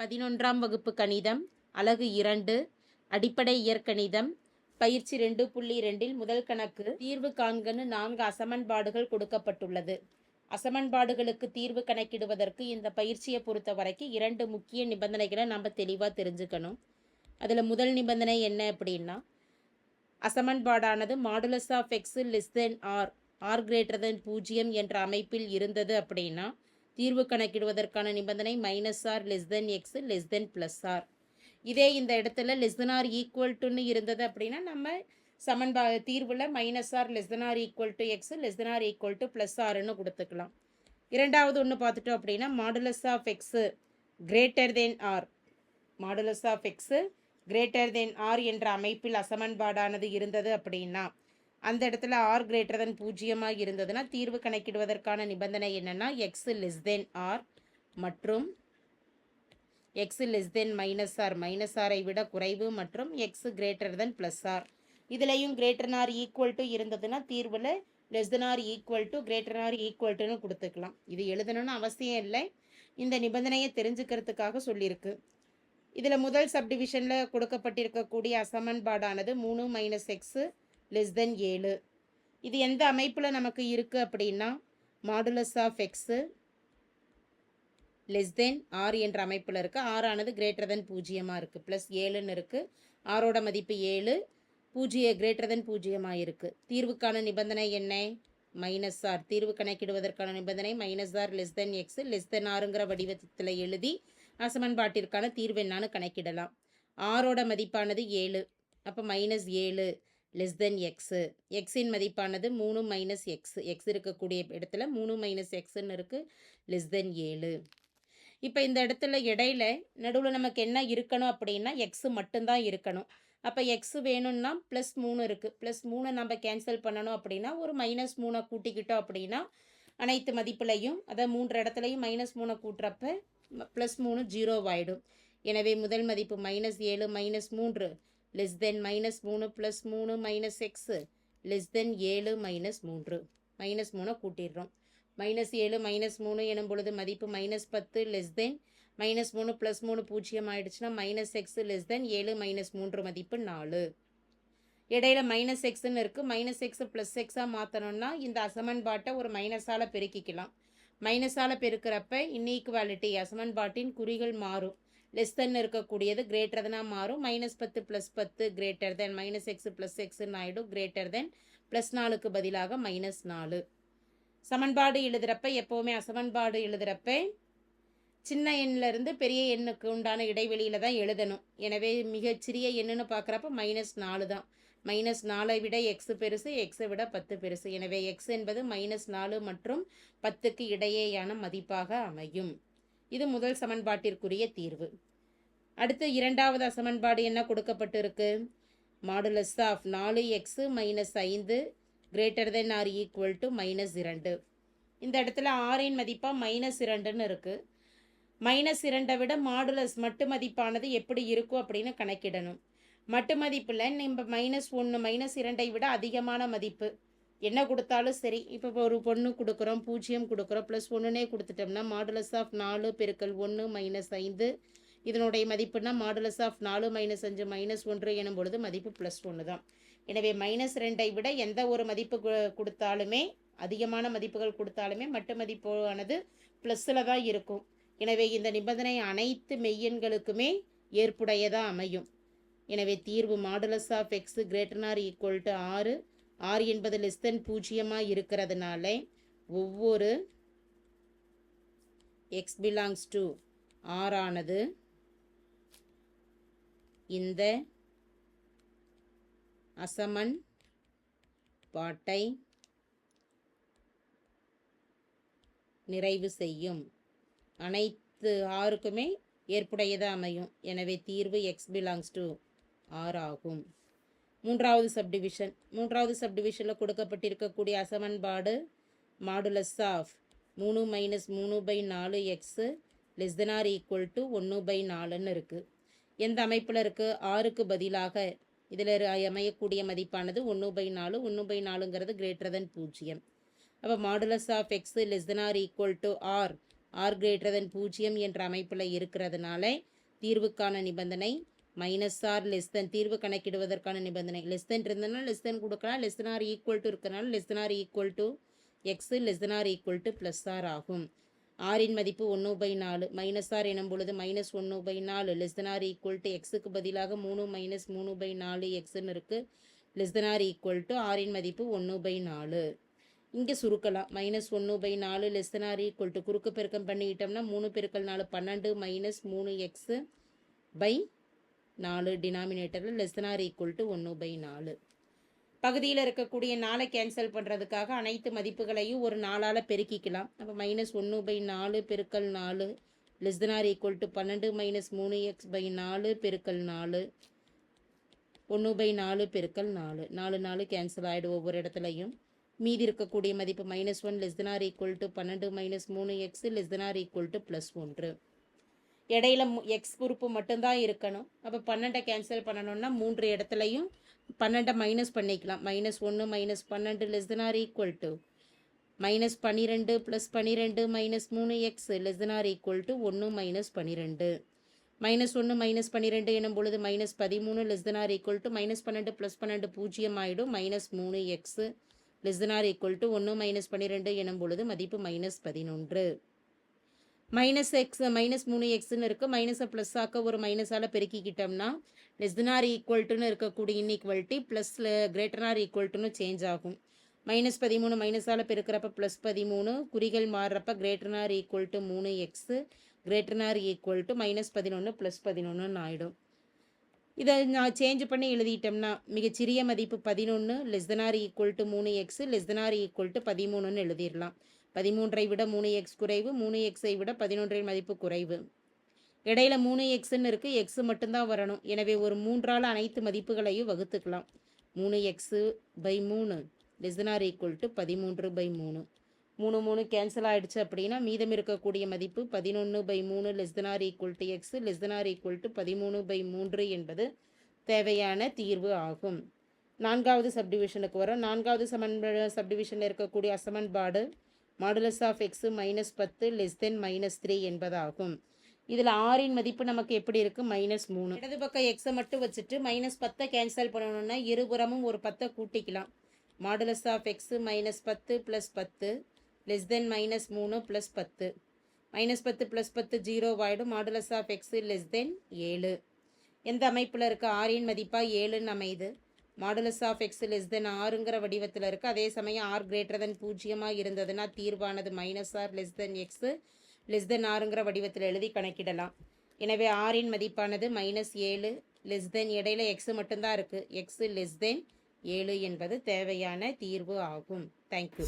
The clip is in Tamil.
பதினொன்றாம் வகுப்பு கணிதம் அலகு இரண்டு அடிப்படை இயற்கணிதம் பயிற்சி ரெண்டு புள்ளி ரெண்டில் முதல் கணக்கு தீர்வு காண்கன்னு நான்கு அசமன்பாடுகள் கொடுக்கப்பட்டுள்ளது. அசமன்பாடுகளுக்கு தீர்வு கணக்கிடுவதற்கு இந்த பயிற்சியை பொறுத்த வரைக்கும் இரண்டு முக்கிய நிபந்தனைகளை நம்ம தெளிவாக தெரிஞ்சுக்கணும். அதில் முதல் நிபந்தனை என்ன அப்படின்னா அசமன்பாடானது modulus of x less than r r greater than பூஜ்ஜியம் என்ற அமைப்பில் இருந்தது அப்படின்னா தீர்வு கணக்கிடுவதற்கான நிபந்தனை minus r less than x less than plus r இதே இந்த இடத்துல லெஸ் தென் ஆர் ஈக்குவல் டுன்னு இருந்தது அப்படின்னா நம்ம சமன்பா தீர்வில் minus r less than r equal to x less than r equal to plus ஆர்னு கொடுத்துக்கலாம். இரண்டாவது ஒன்று பார்த்துட்டோம் அப்படின்னா modulus of x greater than r modulus of x greater than r என்ற அமைப்பில் அசமன்பாடானது இருந்தது அப்படின்னா அந்த இடத்துல ஆர் கிரேட்டர் தென் பூஜ்ஜியமாக இருந்ததுன்னா தீர்வு கணக்கிடுவதற்கான நிபந்தனை என்னென்னா எக்ஸ் லெஸ் தென் ஆர் மற்றும் x less than minus r minus ஆரை விட குறைவு மற்றும் x greater than plus r இதுலேயும் கிரேட்டர் ஆர் ஈக்குவல் டு இருந்ததுன்னா தீர்வில் less than r equal to greater r equal டுன்னு கொடுத்துக்கலாம். இது எழுதணும்னு அவசியம் இல்லை. இந்த நிபந்தனையை தெரிஞ்சுக்கிறதுக்காக சொல்லியிருக்கு. இதில் முதல் சப்டிவிஷனில் கொடுக்கப்பட்டிருக்கக்கூடிய அசமன்பாடானது மூணு மைனஸ் எக்ஸு லெஸ் தென் ஏழு. இது எந்த அமைப்பில் நமக்கு இருக்குது அப்படின்னா modulus of x less than ஆறு என்ற அமைப்பில் இருக்குது ஆறானது கிரேட்டர் தென் பூஜ்ஜியமாக இருக்குது ப்ளஸ் ஏழுன்னு இருக்குது ஆறோட மதிப்பு ஏழு. பூஜ்ஜிய கிரேட்டர் தென் பூஜ்ஜியமாக இருக்குது தீர்வுக்கான நிபந்தனை என்ன? மைனஸ் ஆர் தீர்வு கணக்கிடுவதற்கான நிபந்தனை minus r less than x less than ஆறுங்கிற வடிவத்தில் எழுதி அசமன்பாட்டிற்கான தீர்வு என்னான்னு கணக்கிடலாம். ஆறோட மதிப்பானது ஏழு. அப்போ மைனஸ் ஏழு. லெஸ் தென் எக்ஸு எக்ஸின் மதிப்பானது மூணு மைனஸ் எக்ஸ் எக்ஸ் இருக்கக்கூடிய இடத்துல மூணு மைனஸ் எக்ஸ்ன்னு இருக்குது லெஸ் தென் ஏழு. இப்போ இந்த இடத்துல இடையில நடுவில் நமக்கு என்ன இருக்கணும் அப்படின்னா எக்ஸு மட்டும்தான் இருக்கணும். அப்போ எக்ஸு வேணும்னா ப்ளஸ் மூணு இருக்குது ப்ளஸ் மூணை நம்ம கேன்சல் பண்ணணும் அப்படின்னா ஒரு மைனஸ் மூணை கூட்டிக்கிட்டோம் அப்படின்னா அனைத்து மதிப்புலையும் அதாவது மூன்று இடத்துலையும் மைனஸ் மூணை கூட்டுறப்ப ப்ளஸ் மூணு ஜீரோவாயிடும் எனவே முதல் மதிப்பு மைனஸ் ஏழு மைனஸ் மூன்று. லெஸ் தென் மைனஸ் மூணு ப்ளஸ் மூணு மைனஸ் எக்ஸு லெஸ் தென் ஏழு மைனஸ் மூன்று. மைனஸ் மூணை கூட்டிடுறோம். மைனஸ் ஏழு மைனஸ் மூணு எனும் பொழுது மதிப்பு மைனஸ் பத்து லெஸ் தென் மைனஸ் மூணு ப்ளஸ் மூணு பூஜ்ஜியம் ஆயிடுச்சுன்னா மைனஸ் எக்ஸ் லெஸ் தென் ஏழு மைனஸ் மூன்று மதிப்பு நாலு. இடையில மைனஸ் எக்ஸ்ன்னு இருக்குது மைனஸ் எக்ஸ் ப்ளஸ் எக்ஸாக மாற்றணும்னா இந்த அசமன்பாட்டை ஒரு மைனஸால் பெருக்கிக்கலாம். மைனஸால் பெருக்கிறப்ப இன்ஈக்குவாலிட்டி அசமன்பாட்டின் குறிகள் மாறும். லெஸ் தென் இருக்கக்கூடியது கிரேட்டர் தெனாக மாறும். மைனஸ் பத்து ப்ளஸ் பத்து greater than minus x plus எக்ஸ்ன்னு ஆகிடும் கிரேட்டர் தென் ப்ளஸ் நாலுக்கு பதிலாக மைனஸ் நாலு. சமன்பாடு எழுதுகிறப்ப எப்போவுமே அசமன்பாடு எழுதுகிறப்ப சின்ன எண்ணிலிருந்து பெரிய எண்ணுக்கு உண்டான இடைவெளியில் தான் எழுதணும். எனவே மிகச்சிறிய எண்ணுன்னு பார்க்குறப்ப மைனஸ் நாலு தான். மைனஸ் நாலை விட எக்ஸ் பெருசு எக்ஸை விட பத்து பெருசு. எனவே எக்ஸ் என்பது மைனஸ் நாலு மற்றும் பத்துக்கு இடையேயான மதிப்பாக அமையும். இது முதல் சமன்பாட்டிற்குரிய தீர்வு. அடுத்து இரண்டாவது சமன்பாடு என்ன கொடுக்கப்பட்டிருக்கு? மாடுலஸ் ஆஃப் நாலு எக்ஸு மைனஸ் ஐந்து greater than r equal to minus இரண்டு. இந்த இடத்துல ஆரின் மதிப்பாக மைனஸ் இரண்டுன்னு இருக்குது மைனஸ் இரண்டை விட மாடுலஸ் மட்டு மதிப்பானது எப்படி இருக்கும் அப்படின்னு கணக்கிடணும். மட்டு மதிப்பில் நம்ம மைனஸ் ஒன்று மைனஸ் இரண்டை விட அதிகமான மதிப்பு. என்ன கொடுத்தாலும் சரி. இப்போ ஒரு பொண்ணு கொடுக்குறோம் பூஜ்ஜியம் கொடுக்குறோம் ப்ளஸ் ஒன்றுனே கொடுத்துட்டோம்னா மாடுலஸ் ஆஃப் நாலு பெருக்கல் ஒன்று மைனஸ் ஐந்து. இதனுடைய மதிப்புனா மாடுலஸ் ஆஃப் நாலு மைனஸ் அஞ்சு மைனஸ் ஒன்று எனும் பொழுது மதிப்பு ப்ளஸ் ஒன்று தான். எனவே மைனஸ் ரெண்டை விட எந்த ஒரு மதிப்பு கொடுத்தாலுமே அதிகமான மதிப்புகள் கொடுத்தாலுமே மட்டு மதிப்பானது ப்ளஸ்ஸில் தான் இருக்கும். எனவே இந்த நிபந்தனை அனைத்து மெய்யெண்களுக்குமே ஏற்புடையதாக அமையும். எனவே தீர்வு modulus of x greater than or equal to ஆறு. ஆறு என்பது லெஸ் தென் பூஜ்ஜியமாக இருக்கிறதுனால ஒவ்வொரு எக்ஸ் பிலாங்ஸ் டு ஆறானது இந்த அசமன் பாட்டை நிறைவு செய்யும். அனைத்து ஆறுக்குமே ஏற்புடையதாக அமையும். எனவே தீர்வு எக்ஸ் பிலாங்ஸ் டு ஆர் ஆகும். மூன்றாவது சப்டிவிஷன் மூன்றாவது சப்டிவிஷனில் கொடுக்கப்பட்டிருக்கக்கூடிய அசமன்பாடு மாடுலஸ் ஆஃப் மூணு மைனஸ் மூணு பை நாலு x less than r equal to ஒன்று பை நாலுன்னு இருக்குது எந்த அமைப்பில் இருக்குது ஆறுக்கு பதிலாக இதில் அமையக்கூடிய மதிப்பானது ஒன்று பை நாலு ஒன்று பை நாலுங்கிறது கிரேட்டர் தென் பூஜ்ஜியம். அப்போ modulus of x less than or equal to r r greater than பூஜ்ஜியம் என்ற அமைப்பில் இருக்கிறதுனால தீர்வுக்கான நிபந்தனை மைனஸ் ஆர் லெஸ் தென் தீர்வு கணக்கிடுவதற்கான நிபந்தனை. லெஸ் தென் இருந்ததுன்னா லெஸ் தென் கொடுக்கலாம். Less than or equal to இருக்கிறனால less than or equal to x less than or equal to plus r ஆகும். ஆரின் மதிப்பு ஒன்று பை நாலு. மைனஸ் ஆர் எனும் பொழுது மைனஸ் ஒன்று பை நாலு. Less than or equal to எக்ஸுக்கு பதிலாக மூணு மைனஸ் மூணு பை நாலு எக்ஸ்ன்னு இருக்குது less than or equal to ஆரின் மதிப்பு ஒன்று பை நாலு. இங்கே சுருக்கலாம். மைனஸ் ஒன்று பை நாலு less than or equal to குறுக்கு பெருக்கம் பண்ணிக்கிட்டோம்னா மூணு பெருக்கல் நாலு பன்னெண்டு மைனஸ் மூணு எக்ஸு பை நாலு டினாமினேட்டரில் less than or equal to ஒன்று பை நாலு. பகுதியில் இருக்கக்கூடிய நாளை கேன்சல் பண்ணுறதுக்காக அனைத்து மதிப்புகளையும் ஒரு நாளால் பெருக்கிக்கலாம். அப்போ மைனஸ் ஒன்று பை நாலு பெருக்கல் நாலு less than or equal to பன்னெண்டு மைனஸ் மூணு எக்ஸ் பை நாலு பெருக்கல் நாலு ஒன்று பை நாலு பெருக்கல் நாலு. நாலு நாலு கேன்சல் ஆகிடும் ஒவ்வொரு இடத்துலையும். மீதி இருக்கக்கூடிய மதிப்பு minus one less than or equal to பன்னெண்டு மைனஸ் மூணு x less than or equal to plus ஒன்று. இடையில எக்ஸ் உறுப்பு மட்டும்தான் இருக்கணும். அப்போ பன்னெண்டை கேன்சல் பண்ணணும்னா மூன்று இடத்துலையும் பன்னெண்டை மைனஸ் பண்ணிக்கலாம். மைனஸ் ஒன்று மைனஸ் பன்னெண்டு less than or equal to minus பன்னிரெண்டு ப்ளஸ் பன்னிரெண்டு மைனஸ் மூணு x less than or equal to ஒன்று மைனஸ் பன்னிரெண்டு. மைனஸ் ஒன்று மைனஸ் பன்னிரெண்டு எனும் பொழுது மைனஸ் பதிமூணு less than or equal to minus பன்னெண்டு ப்ளஸ் பன்னெண்டு பூஜ்ஜியம் ஆகிடும் மைனஸ் மூணு x less than or equal to ஒன்று மைனஸ் பன்னிரெண்டு எனும் பொழுது மதிப்பு மைனஸ் பதினொன்று. மைனஸ் எக்ஸ் மைனஸ் மூணு எக்ஸ்னு இருக்குது மைனஸை ப்ளஸ் ஆக்க ஒரு மைனஸால் பெருக்கிக்கிட்டோம்னா லெஸ் தென் ஆர் ஈக்குவல்ட்டுன்னு இருக்கக்கூடிய இன்இக்வாலிட்டி ப்ளஸ்ல கிரேட்டர் ஆர் ஈக்குவல்ட்டுன்னு சேஞ்ச் ஆகும். மைனஸ் பதிமூணு மைனஸால் பெருக்கிறப்ப ப்ளஸ் பதிமூணு குறிகள் மாறுறப்ப கிரேட்டர் ஆர் ஈக்குவல் டு மூணு x greater or equal to minus பதினொன்று ப்ளஸ் பதினொன்றுன்னு ஆகிடும் இதை நான் சேஞ்ச் பண்ணி எழுதிட்டோம்னா மிகச்சிறிய மதிப்பு பதினொன்று less than or equal to மூணு x less than or equal to பதிமூணுன்னு எழுதிடலாம் பதிமூன்றை விட மூணு எக்ஸ் குறைவு மூணு எக்ஸை விட பதினொன்றின் மதிப்பு குறைவு. இடையில மூணு எக்ஸ்ன்னு இருக்குது எக்ஸு மட்டும்தான் வரணும். எனவே ஒரு மூன்றால் அனைத்து மதிப்புகளையும் வகுத்துக்கலாம். மூணு எக்ஸு பை மூணு less than or equal to பதிமூன்று பை மூணு. மூணு மூணு கேன்சல் ஆகிடுச்சு அப்படின்னா மீதம் இருக்கக்கூடிய மதிப்பு பதினொன்று பை மூணு less than or equal to x less than or equal to பதிமூணு பை மூன்று என்பது தேவையான தீர்வு ஆகும். நான்காவது சப்டிவிஷனுக்கு வரும் நான்காவது சமன் சப்டிவிஷனில் இருக்கக்கூடிய அசமன்பாடு மாடுலஸ் ஆஃப் எக்ஸு மைனஸ் பத்து லெஸ் தென் மைனஸ் த்ரீ என்பதாகும். இதில் ஆறின் மதிப்பு நமக்கு எப்படி இருக்குது மைனஸ் மூணு. இடது பக்கம் எக்ஸை மட்டும் வச்சுட்டு மைனஸ் பத்தை கேன்சல் பண்ணணும்னா இருபுறமும் ஒரு பத்தை கூட்டிக்கலாம். மாடுலஸ் ஆஃப் எக்ஸு மைனஸ் பத்து ப்ளஸ் பத்து லெஸ் தென் மைனஸ் மூணு ப்ளஸ் பத்து. மைனஸ் பத்து ப்ளஸ் பத்து ஜீரோ ஆகிடும் modulus of x less than ஏழு. எந்த அமைப்பில் இருக்க? ஆறின் மதிப்பாக ஏழுன்னு அமைது modulus of x less than ஆறுங்கிற வடிவத்தில் இருக்குது அதே சமயம் ஆர் கிரேட்டர் தென் பூஜ்ஜியமாக இருந்ததுன்னா தீர்வானது minus r less than x less than ஆறுங்கிற வடிவத்தில் எழுதி கணக்கிடலாம். எனவே ஆரின் மதிப்பானது மைனஸ் ஏழு லெஸ் தென் இடையில எக்ஸு மட்டும்தான் இருக்குது எக்ஸு லெஸ் தென் ஏழு என்பது தேவையான தீர்வு ஆகும். தேங்க்யூ